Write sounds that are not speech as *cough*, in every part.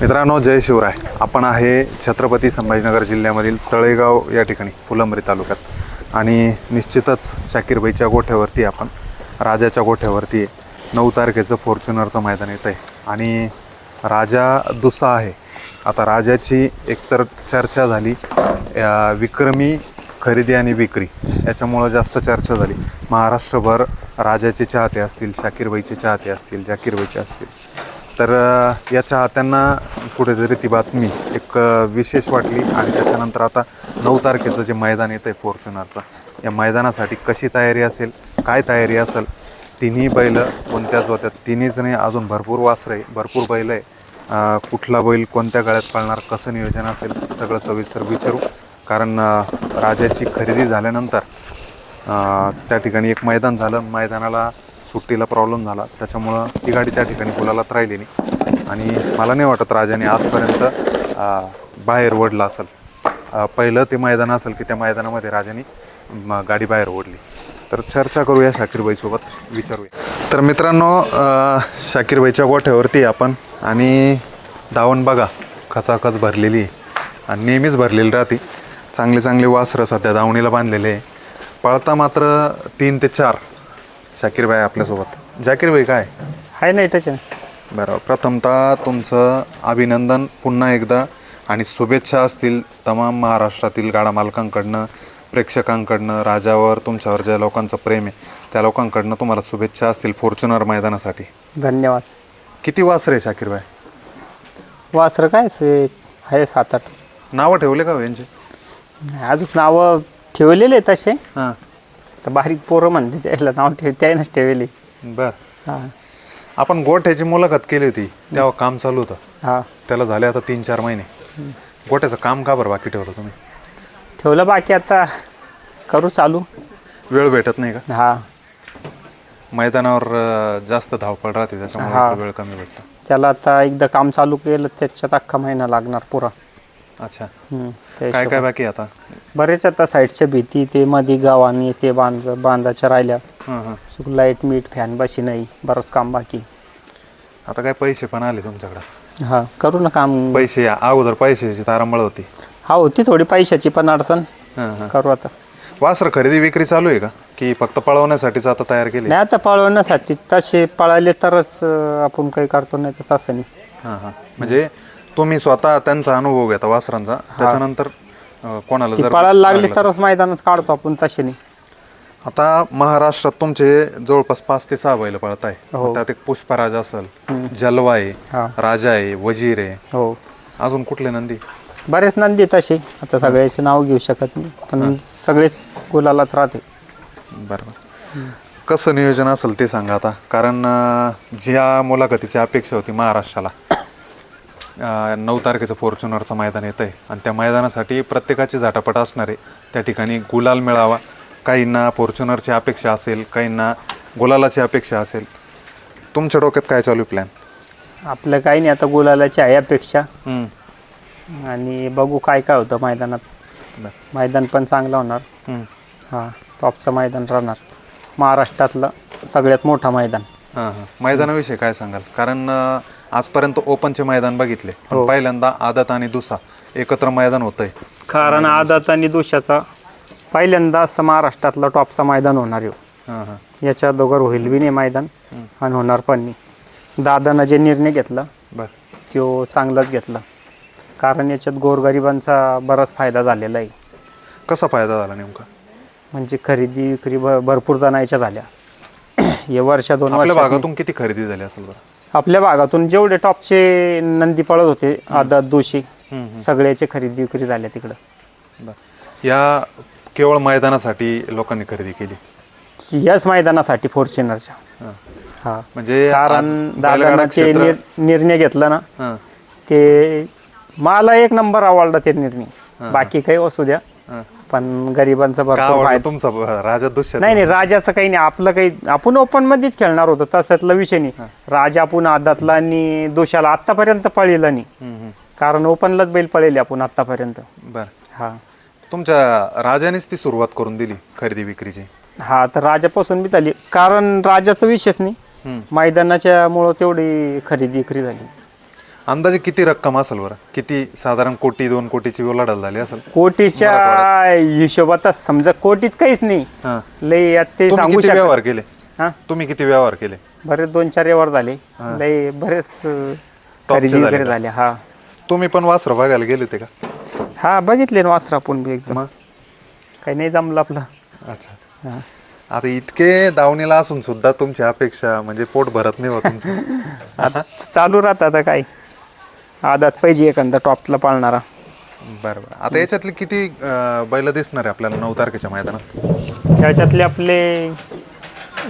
मित्रांनो जय शिवराय. आपण आहे छत्रपती संभाजीनगर जिल्ह्यामधील तळेगाव या ठिकाणी फुलंब्री तालुक्यात. आणि निश्चितच शाकीरबाईच्या गोठ्यावरती आपण राजाच्या गोठ्यावरती नऊ तारखेचं फॉर्च्युनरचं मैदान येतं आहे आणि राजा दुसा आहे. आता राजाची एकतर चर्चा झाली या विक्रमी खरेदी आणि विक्री याच्यामुळं जास्त चर्चा झाली. महाराष्ट्रभर राजाचे चाहते असतील शाकीरबाईचे चाहते असतील जाकीरबाईचे असतील. तर या चाहत्यांना कुठेतरी ती बातमी एक विशेष वाटली आणि त्याच्यानंतर आता नऊ तारखेचं जे मैदान येतं आहे फॉर्च्युनरचं या मैदानासाठी कशी तयारी असेल काय तयारी असेल तिन्ही बैल कोणत्याच होत्या तिन्हीच नाही अजून भरपूर वासरं आहे भरपूर बैल आहे. कुठला बैल कोणत्या गळ्यात पळणार कसं नियोजन असेल सगळं सविस्तर विचारू. कारण राजाची खरेदी झाल्यानंतर त्या ठिकाणी एक मैदान झालं. मैदानाला सुट्टीला प्रॉब्लेम झाला. त्याच्यामुळं ती गाडी त्या ठिकाणी बोलायलाच राहिली नाही आणि मला नाही वाटत राजाने आजपर्यंत बाहेर ओढलं असेल. पहिलं ते मैदान असेल की त्या मैदानामध्ये राजाने गाडी बाहेर ओढली. तर चर्चा करूया शाकीरबाईसोबत विचारूया. तर मित्रांनो शाकीरबाईच्या गोठ्यावरती आपण आणि धावण बघा खचाखच भरलेली आहे. आणि नेहमीच भरलेली राहते. चांगले चांगले वासरं सध्या दावणीला बांधलेले आहे. पळता मात्र तीन ते चार शाकीरबाई आपल्यासोबत. जाकीरबाई काय? आहे नाही त्याच्या बरं प्रथमतः तुमचं अभिनंदन पुन्हा एकदा आणि शुभेच्छा असतील तमाम महाराष्ट्रातील गाडा मालकांकडनं प्रेक्षकांकडनं राजावर तुमच्यावर ज्या लोकांचं प्रेम आहे त्या लोकांकडनं तुम्हाला शुभेच्छा असतील फॉर्च्युनर मैदानासाठी. धन्यवाद. किती वासरे शाकीरबाई? वासरं काय से आहे सात आठ. नावं ठेवले का हो यांचे? अजून नावं ठेवलेले तसे हां. तर बारीक पोरं म्हणते त्याला नाव ठेव त्यानंच ठेवले. बरं. हां. आपण गोठ्याची मुलाखत केली होती तेव्हा काम चालू होतं. हां. त्याला झाले आता तीन चार महिने. गोट्याचं काम का बरं बाकी ठेवलं तुम्ही? ठेवलं बाकी आता करू चालू. वेळ भेटत नाही का? हां. मैदानावर अं, जास्त धावपळ राहते त्याच्यामुळे हा. वेळ कमी भेटतो. त्याला आता एकदा काम चालू केलं त्याच्यात अख्खा महिना लागणार पुरा. अच्छा. हम्म, त्या काय काय हिशोबाने. बाकी आहे आता? बरेच आता साईडच्या भीती ते मध्ये गावानी ते बांध बांधाच्या राहिल्या. हां हां. लाइट मीठ फॅन बशी नाही बरंच काम बाकी. आता काय पैसे पण आले तुमच्याकडं. हां करू ना काम. पैसे अगोदर पैशाची तारांबळ होती. हा होती थोडी पैशाची पण अडचण. हां हां. करू आता. वासर खरेदी विक्री चालू आहे का? की फक्त पळवण्यासाठीच आता तयार केली? नाही आता पळवण्यासाठी. तसे पळाले तरच अं, आपण काही करतो नाही तर तसं नाही. हां हां. म्हणजे तुम्ही स्वतः त्यांचा अनुभव घेता वासरांचा. त्याच्यानंतर अं, कोणाला ती जर पळायला लागली तरच मैदानात काढतो आपण तसे नाही आता महाराष्ट्रात तुमचे जवळपास पाच ते सहा बैल पळत आहे. हो. त्यात एक पुष्पराज असेल जलवा आहे राजा आहे वजीर आहे. हो. अजून कुठले नंदी? बरेच नंदी तसे. आता सगळ्याचे नाव घेऊ शकत नाही पण सगळेच गुलालात राहते. बरोबर कसं नियोजन असेल ते सांगा आता. कारण अं, ज्या मुलाखतीची अपेक्षा होती महाराष्ट्राला नऊ तारखेचं फॉर्च्युनरचं मैदान येतं आहे आणि त्या मैदानासाठी प्रत्येकाची झटापट असणार आहे. त्या ठिकाणी गुलाल मिळावा. काहींना फॉर्च्युनरची अपेक्षा असेल काहींना गुलालाची अपेक्षा असेल. तुमच्या डोक्यात काय चालू प्लॅन आपलं काही नाही आता गुलालाची आहे अपेक्षा. आणि बघू काय काय होतं मैदानात. मैदान पण चांगलं होणार. हां टॉपचं मैदान राहणार. महाराष्ट्रातलं सगळ्यात मोठं मैदान. हां हां. मैदानाविषयी काय सांगाल? कारण आजपर्यंत ओपनचे मैदान बघितले. पण पहिल्यांदा आदत आणि दुसा एकत्र मैदान होतंय. कारण आदात आणि दोषाचा पहिल्यांदा असं महाराष्ट्रातलं टॉपचं मैदान होणार आहे. हां हां. याच्या दोघर होईल बी नाही मैदान आणि होणार पण नाही. दादानं जे निर्णय घेतला बरं. तो चांगलाच घेतला. कारण याच्यात गोरगरिबांचा बराच फायदा झालेला आहे. कसा फायदा झाला नेमका? म्हणजे खरेदी विक्री भ- भरपूर जणांच्या झाल्या. *clears throat* हे वर्ष दोन आपल्या भागातून किती खरेदी झाली असेल बरं? आपल्या भागातून जेवढे टॉपचे नंदी पळत होते आदात दोषी सगळ्याचे खरेदी विक्री झाल्या तिकडं. बरं. या केवळ मैदानासाठी लोकांनी खरेदी केली? याच मैदानासाठी फॉर्च्युनरच्या हां. हा. म्हणजे कारण आज दादानं बैलगाडा ते क्षेत्र निर- निर्णय घेतला ना हां, ते मला एक नंबर आवडला ते निर्णय. बाकी काही असू द्या. पण गरिबांचा का भरपूर आवडला फायदा तुमचा राजा नाही नाही राजाचं काही नाही. आपलं काही आपण ओपन मध्येच खेळणार होतो तसातला विषय नाही. राजा आपण आदातला आणि दोषाला आतापर्यंत पळेल नाही. कारण ओपनलाच बैल पळेल आपण आतापर्यंत बर. हा. तुमच्या राजानेच ती सुरुवात करून दिली खरेदी विक्रीची? हा तर राजापासून बी झाली. कारण राजाचा विषयच नाही. हम्म. मैदानाच्या मुळे तेवढी खरेदी विक्री झाली. अंदाजे किती रक्कम असेल बरं? किती साधारण कोटी दोन कोटीची उलाढाल झाली असेल? कोटीच्या हिशोबातच समजा कोटीत काहीच नाही. हां. लय यात ते तुम्ही सांगू किती शकत व्यवहार केले? हा? तुम्ही किती व्यवहार केले? बरेच दोन चार व्यवहार झाले. लय बरेच अं, टॉपचे खरेदी झाले वगैरे? झाले हा. तुम्ही पण वासरं बघायला गेले होते का? हा बघितले ना वासरा आपण बी एकदम मग? काही नाही जमलं आपलं. अच्छा. हा. आता इतके दावणीला असून सुद्धा तुमची अपेक्षा म्हणजे पोट भरत नाही हो तुमचं. *laughs* आता चालू राहतं आता काय आदात पाहिजे एखादा टॉपला पाळणारा. बरं बरं आता याच्यातले किती बैल दिसणार आहे आपल्याला नऊ तारखेच्या मैदानात? त्याच्यातले आपले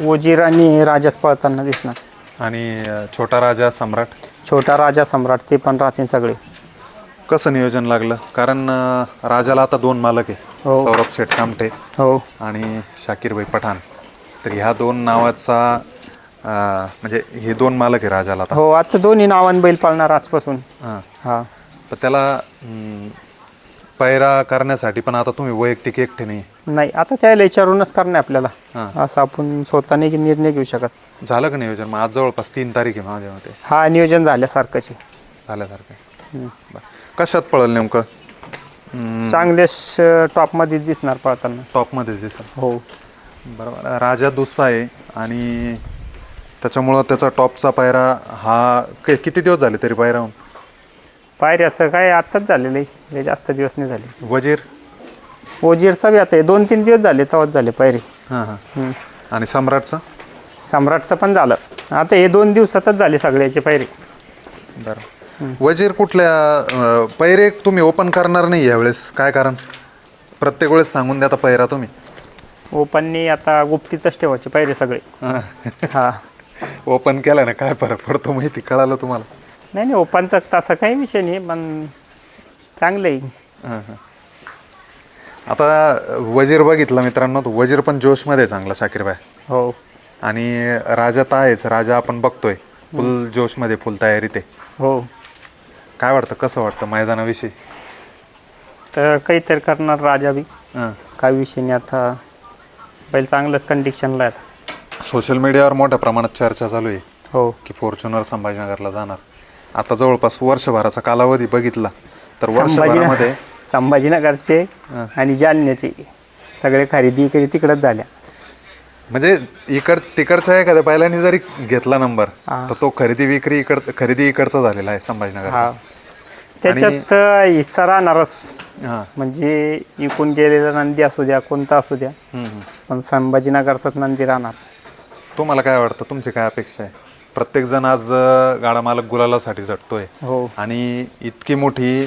वजीर आणि राजाच पळताना दिसणार. आणि अं, छोटा राजा सम्राट? छोटा राजा सम्राट ते पण राहतील सगळे. कसं नियोजन लागलं? कारण अं, राजाला आता दोन मालक आहे. हो. सौरभ शेठ कामटे हो. आणि शाकीरभाई पठाण. तर ह्या दोन नावाचा म्हणजे हे दोन मालक आहे राजाला आता. हो आता दोन्ही नावान बैल पाळणार आजपासून. हां. हा. पण त्याला पैरा करण्यासाठी पण आता तुम्ही वैयक्तिक एकटे नाही. नाही आता त्याला विचारूनच करणे आपल्याला. हां. असं आपण स्वतःने की निर्णय घेऊ शकत. झालं का नियोजन? मग आज जवळपास तीन तारीख आहे माझ्या मते. हा नियोजन झाल्यासारखंच आहे. झाल्यासारखं. बरं. कशात पळल नेमकं? चांगलेच टॉपमध्ये दिसणार पळताना. टॉपमध्येच दिसेल. हो. बरोबर राजा दुस्सा आहे आणि त्याच्यामुळं त्याचा टॉपचा पायरा हा कि- किती दिवस झाले तरी पायराहून पायऱ्याचं काय आत्ताच झालेलं आहे लय जास्त दिवस नाही झाले. वजीर? ओजीरचा बी आता हे दोन तीन दिवस झाले तेव्हाच झाले पायरे. हां हां. हम्म. आणि सम्राटचा? सम्राटचं पण झालं. आता हे दोन दिवसातच झाले सगळ्याचे पायरे. बरं. वजीर कुठल्या अं, पैरे तुम्ही ओपन करणार नाही यावेळेस? काय कारण? प्रत्येक वेळेस सांगून द्या आता पैरा तुम्ही. ओपननी आता गुप्तीतच ठेवायचे पायरे सगळे. हा. ओपन केलं ना काय फरक पडतो माहिती कळालं तुम्हाला? नाही नाही ओपनचा तसा काही विषय नाही पण चांगलं आहे. हां, हां. आता वजीर बघितला मित्रांनो तो वजीर पण जोशमध्ये चांगला शाकीरबाई हो. आणि राजा तर आहेच राजा आपण बघतोय. फुल जोशमध्ये फुल तयारीत आहे. हो. काय वाटतं कसं वाटतं मैदानाविषयी? तर काहीतरी करणार राजा बी. हां. काय विषय नाही आता. पहिले चांगलंच कंडिशनला आहे आता. सोशल मीडियावर मोठ्या प्रमाणात चर्चा चालू आहे. हो. की फॉर्च्युनर संभाजीनगरला जाणार. आता जवळपास वर्षभराचा कालावधी बघितला. तर वर्षभरामध्ये संभाजीनगरचे. आणि जालन्याचे सगळे खरेदी इकडे तिकडंच झाल्या. म्हणजे इकड तिकडचा एखाद्या बैलांनी जरी घेतला नंबर. तर तो खरेदी विक्री इकड खरेदी इकडचा झालेला आहे संभाजीनगर त्याच्यात हिस्सा राहणारच. म्हणजे इकून गेलेला नंदी असू द्या कोणता असू द्या. पण संभाजीनगरचाच नंदी राहणार. तुम्हाला काय वाटतं? तुमची काय अपेक्षा आहे? प्रत्येक जण आज गाडा मालक गुलालासाठी झटतोय. हो. आणि इतकी मोठी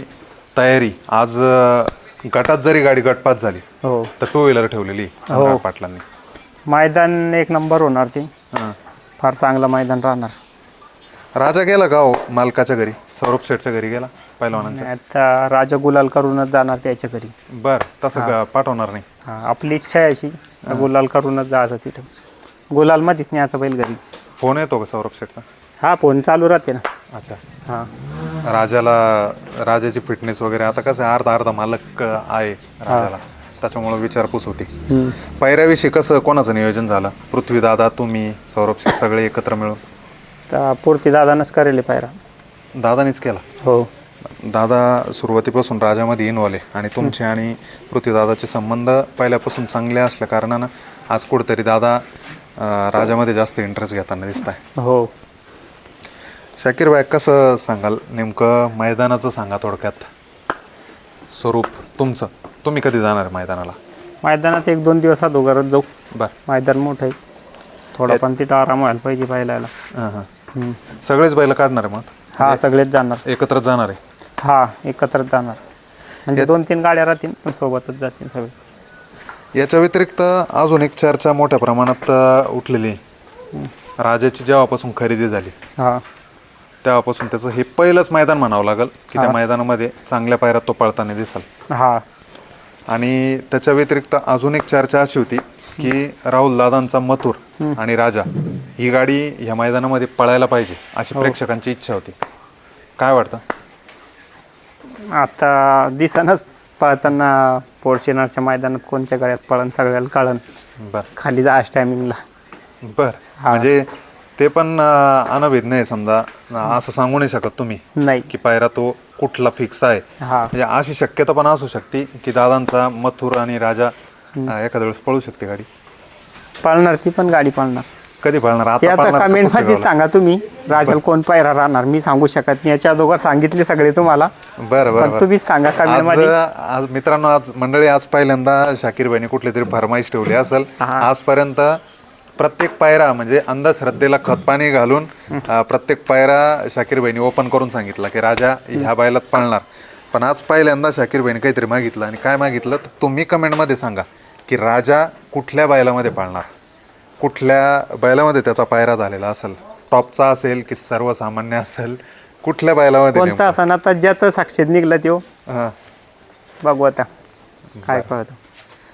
तयारी आज गटात जरी गाडी गटपात झाली हो. तर टू व्हीलर ठेवलेली सम्राट पाटलांनी. मैदान एक नंबर होणार ते. हां. फार चांगलं मैदान राहणार. राजा गेला का हो? मालकाच्या घरी? सौरभ शेठच्या घरी गेला पहिलवानांच्या आता राजा गुलाल करूनच जाणार त्याच्या घरी. बर तसं का? पाठवणार नाही. हा आपली इच्छा आहे अशी गुलाल करूनच जायचं तिथं. गुलालमध्येच न्यायचं बैल घरी फोन येतो का सौरभ शेठचा? हा फोन चालू राहते ना. अच्छा. हा. राजाला राजाची फिटनेस वगैरे आता कसं आहे, अर्धा अर्धा मालक अं, आहे राजाला. त्याच्यामुळं विचारपूस होती. पायऱ्याविषयी कसं कोणाचं नियोजन झालं? पृथ्वीदादा तुम्ही सौरभ शेठ सगळे एकत्र मिळून? तर पुरती दादानच करेल पायरा. दादानीच केला? हो. दादा सुरुवातीपासून राजामध्ये इन्वॉल्व आहे. आणि तुमचे आणि पृथ्वीदादाचे संबंध पहिल्यापासून चांगले असल्या कारणानं आज कुठेतरी दादा राजामध्ये जास्त इंटरेस्ट घेताना दिसत आहे हो. शाकीर भाई कसं सांगाल? नेमकं मैदानाचं सांगा थोडक्यात. स्वरूप तुमचं. तुम्ही कधी जाणार आहे मैदानाला? मैदानात एक दोन दिवस अगोदरच जाऊ. बर. मैदान मोठं आहे. थोडा पण तिथं आराम व्हायला पाहिजे हां हां. हम्म. सगळेच बैल काढणार आहे मग? हा सगळेच जाणार. एकत्रच जाणार आहे? हा एकत्रच जाणार. म्हणजे दोन तीन गाड्या राहतील पण सोबतच जातील सगळे. याच्या व्यतिरिक्त अजून एक चर्चा मोठ्या प्रमाणात उठलेली. आहे. राजाची जेव्हापासून खरेदी झाली हा. तेव्हापासून त्याचं हे पहिलंच मैदान म्हणावं लागेल की त्या मैदानामध्ये चांगल्या पायऱ्यात तो पळताना दिसल. हा. आणि त्याच्या व्यतिरिक्त अजून एक चर्चा अशी होती की राहुल दादांचा मथुर आणि राजा ही गाडी ह्या मैदानामध्ये पळायला पाहिजे अशी प्रेक्षकांची इच्छा होती. काय वाटतं? आता दिसनच पळताना पोर्शनरच्या मैदानात कोणत्या गाड्यात पळण सगळ्याला कळण बर. खाली जा टायमिंगला बर. म्हणजे ते पण अं, अनभिज्ञ आहे समजा. असं सांगू नाही शकत तुम्ही नाही. की पायरा तो कुठला फिक्स आहे. हा. म्हणजे अशी शक्यता पण असू शकते की दादांचा मथुर आणि राजा अं, एखाद्या वेळेस पळू शकते गाडी. पळणार ती पण गाडी पळणार. कधी पळणार? ते आता आता पळणार का कमेंट? सांगा तुम्ही. राजल कोण पायरा राहणार? मी सांगू शकत नाही. याच्या अगोदर सांगितले सगळे तुम्हाला. बरं बरं पण बरं. तुम्हीच सांगा कमेंट आज मध्ये. आज मित्रांनो आज मंडळी आज पहिल्यांदा शाकीर भाईने कुठली तरी फरमाईश ठेवली असेल. आजपर्यंत प्रत्येक पायरा म्हणजे अंधश्रद्धेला खत पाणी घालून अं, प्रत्येक पायरा शाकीर भाईने ओपन करून सांगितला की राजा ह्या बैलात पळणार. पण आज पहिल्यांदा शाकीर भाईने काहीतरी मागितलं. आणि काय मागितलं? तर तुम्ही कमेंटमध्ये सांगा की राजा कुठल्या बैलामध्ये पळणार? कुठल्या बैलामध्ये त्याचा पायरा झालेला असेल? टॉपचा असेल की सर्वसामान्य असेल? कुठल्या बैलामध्ये कोणता असा? ना ज्याचं साक्षीत निघलं त्यो? हां. बघू आता. काय कळतं.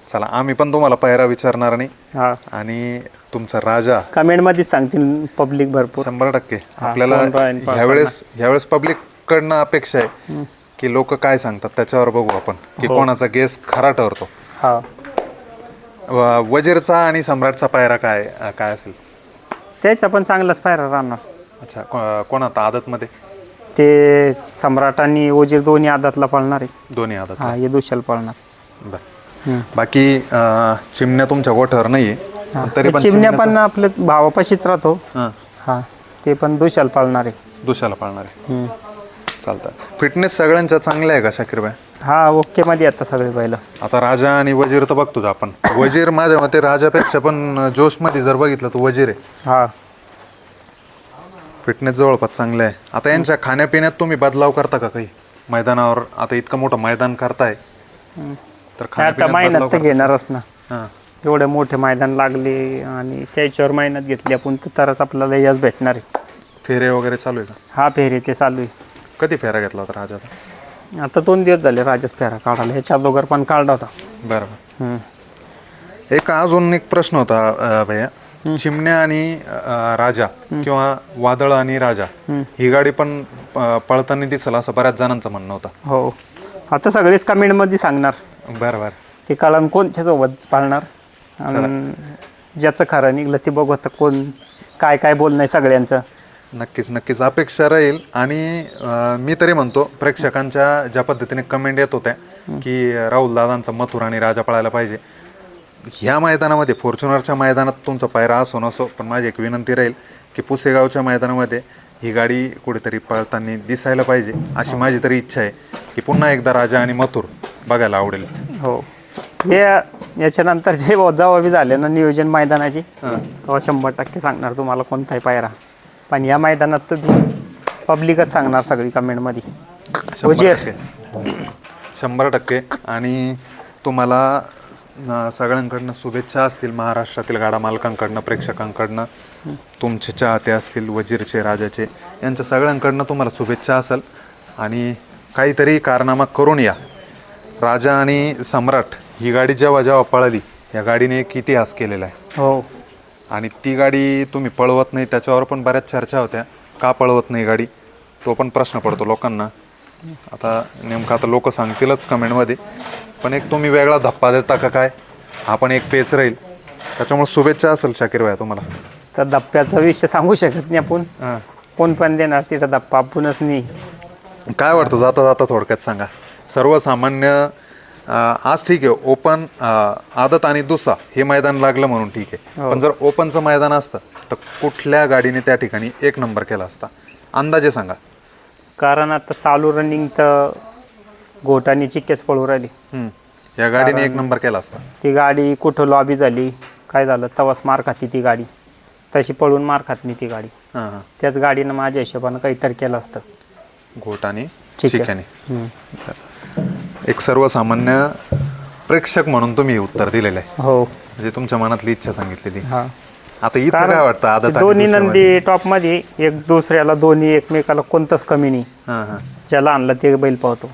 चला आम्ही पण तुम्हाला पायरा विचारणार नाही. हा. आणि तुमचा राजा कमेंट मध्येच सांगतील पब्लिक भरपूर. शंभर टक्के. आपल्याला कोण. ह्यावेळेस ह्यावेळेस पब्लिक कडनं अपेक्षा आहे की लोक काय सांगतात त्याच्यावर बघू आपण. की हो. कोणाचा गेस खरा ठरतो. हा. व- वजीरचा आणि सम्राटचा पायरा काय काय असेल? त्याचा पण चांगलाच पायरा राहणार. अच्छा को- कोणाता आदतमध्ये? ते सम्राट आणि ओजीर दोन्ही आदातला पळणार आहे. दोन्ही आदत. हा हे दुशाल पळणार. बर. बाकी अं, चिमण्या तुमच्या गोठ्यावर हा. पण तरी पण चिमण्या पण आपल्या भावापाशीच राहतो. हां. हा ते पण दुशाल पळणार आहे. दुसऱ्याला पाळणार आहे. हम्म. चालतं फिटनेस सगळ्यांच्या चांगल्या आहे का शाकीरबाई? हा ओके मध्ये आता सगळे बैल. आता राजा आणि वजीर तर बघतोच आपण. वजीर माझ्या मते राजापेक्षा पण जोशमध्ये जर बघितलं तर वजीर आहे. हा. फिटनेस जवळपास चांगलं आहे. आता यांच्या खाण्यापिण्यात तुम्ही बदलाव करता का काही? मैदानावर आता इतकं मोठं मैदान करताय. तर आता खाण्यापिण्यात मेहनत तर? घेणारच ना. हां. एवढे मोठे मैदान लागले आणि त्याच्यावर मेहनत घेतली आपण तर तरच आपल्याला यश भेटणार आहे. फेरे वगैरे चालू आहे का? हा फेरी ते चालू आहे. कधी फेरा घेतला होता राजाचा? आता दोन दिवस झाले राजस फेरा काढायला. ह्याच्या अगोदर पण काढला होता. बरं बरं हम्म. एक अजून एक प्रश्न होता अं, भैया. चिमण्या आणि अं, राजा किंवा वादळ आणि राजा ही गाडी पण अं, पळताना दिसल असं बऱ्याच जणांचं म्हणणं होतं. हो. आता सगळेच कमेंटमध्ये सांगणार. बरं बरं ते कळण कोणच्या सोबत पाळणार आणि ज्याचं खरं निघलं ते बघू आता कोण काय काय बोलणं आहे सगळ्यांचं. नक्कीच नक्कीच. अपेक्षा राहील आणि अं, मी तरी म्हणतो प्रेक्षकांच्या ज्या पद्धतीने कमेंट येत होत्या की राहुल दादांचा मथुर आणि राजा पळायला पाहिजे. ह्या मैदानामध्ये फॉर्च्युनरच्या मैदानात तुमचा पायरा असो नसो पण माझी एक विनंती राहील की पुसेगावच्या मैदानामध्ये ही गाडी कुठेतरी पळताना दिसायला पाहिजे अशी माझी तरी इच्छा आहे की पुन्हा एकदा राजा आणि मथुर बघायला आवडेल. हो. हे याच्यानंतर जे जबाबी झाले ना नियोजन मैदानाची तेव्हा शंभर टक्के सांगणार तुम्हाला कोणताही पायरा. पण या मैदानात तुम्ही पब्लिकच सांगणार सगळी कमेंटमध्ये. शंभर उजेर. टक्के. शंभर टक्के. आणि तुम्हाला सगळ्यांकडनं शुभेच्छा असतील महाराष्ट्रातील गाडा मालकांकडनं प्रेक्षकांकडनं. तुमचे चाहते असतील वजीरचे राजाचे यांच्या सगळ्यांकडनं तुम्हाला शुभेच्छा असेल. आणि काहीतरी कारनामा करून या. राजा आणि सम्राट ही गाडी जेव्हा जेव्हा पळाली या गाडीने एक इतिहास केलेला आहे. हो. आणि ती गाडी तुम्ही पळवत नाही त्याच्यावर पण बऱ्याच चर्चा होत्या. का पळवत नाही गाडी? तो पण प्रश्न पडतो लोकांना. आता नेमकं आता लोक सांगतीलच कमेंटमध्ये पण एक तुम्ही वेगळा धप्पा देता का काय? हा पण एक पेच राहील. त्याच्यामुळे शुभेच्छा असेल शाकीर भाई तुम्हाला. तर धप्प्याचा विषय सांगू शकत नाही आपण. हां. कोण पण देणार तिथं धप्पा आपणच नाही. काय वाटतं? जाता जाता थोडक्यात सांगा. सर्वसामान्य आज ठीक आहे. ओपन आदत आणि दुसा हे मैदान लागलं म्हणून ठीक आहे. पण जर ओपनचं मैदान असतं तर कुठल्या गाडीने त्या ठिकाणी एक नंबर केला असता? अंदाजे सांगा. कारण आता चालू रनिंग तर घोटानी चिक्केच पळू राहिली. हम्म. या गाडीने एक नंबर केला असता. ती गाडी कुठं लॉबी झाली काय झालं तवाच मार खाती ती गाडी. तशी पळून मार खात नाही ती गाडी. हां हां. त्याच गाडीनं माझ्या हिशोबानं काहीतरी केलं असतं. घोट आणि ठीक आहे. चिक्याने. हम्म. एक सर्वसामान्य प्रेक्षक म्हणून तुम्ही उत्तर दिलेलं आहे. हो. म्हणजे तुमच्या मनातली इच्छा सांगितलेली. हा. आता इथं काय वाटतं? आदत आणि दोन्ही? नंदी टॉपमध्ये एक दुसऱ्याला दोन्ही एकमेकाला कोणतंच कमी नाही. हां ज्याला आणलं ते बैल पावतो.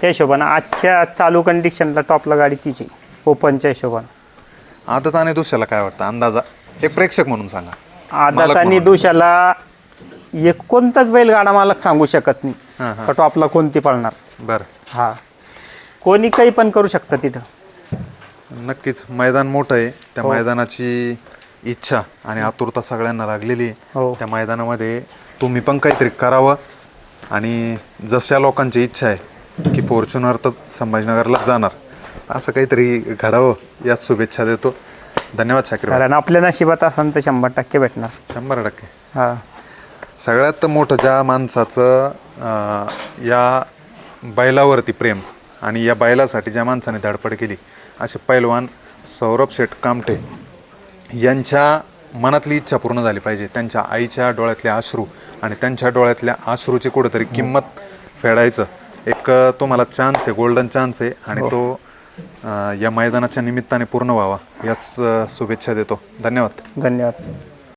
त्या हिशोबानं आजच्या चालू कंडिशनला टॉपला गाडी तिची. ओपनच्या हिशोबानं. आदत आणि दुसऱ्याला काय वाटतं? अंदाजा. एक प्रेक्षक म्हणून सांगा. आदात आणि. दुशाला एक कोणताच बैलगाडा मालक सांगू शकत नाही. हां. का टॉपला कोणती पळणार? बरं. हा. कोणी काही पण करू शकतं तिथं. नक्कीच मैदान मोठं आहे. त्या मैदानाची इच्छा आणि आतुरता सगळ्यांना लागलेली आहे. हो. त्या मैदानामध्ये तुम्ही पण काहीतरी करावं आणि जशा लोकांची इच्छा आहे की फॉर्च्युनर तर संभाजीनगरलाच जाणार असं काहीतरी घडावं याच शुभेच्छा देतो. धन्यवाद शाकीर भाई. कारण आपल्या नशिबात असेल तर शंभर टक्के भेटणार. शंभर टक्के. हा. सगळ्यात मोठं ज्या माणसाचं अं, या बैलावरती प्रेम आणि या बैलासाठी ज्या माणसाने धडपड केली असे पैलवान सौरभ शेठ कामटे यांच्या मनातली इच्छा पूर्ण झाली पाहिजे. त्यांच्या आईच्या डोळ्यातले अश्रू आणि त्यांच्या डोळ्यातल्या अश्रूची कुठेतरी किंमत फेडायचं. एक अं, तुम्हाला चान्स आहे गोल्डन चान्स आहे आणि तो अं, या मैदानाच्या निमित्ताने पूर्ण व्हावा याच शुभेच्छा देतो. धन्यवाद. धन्यवाद.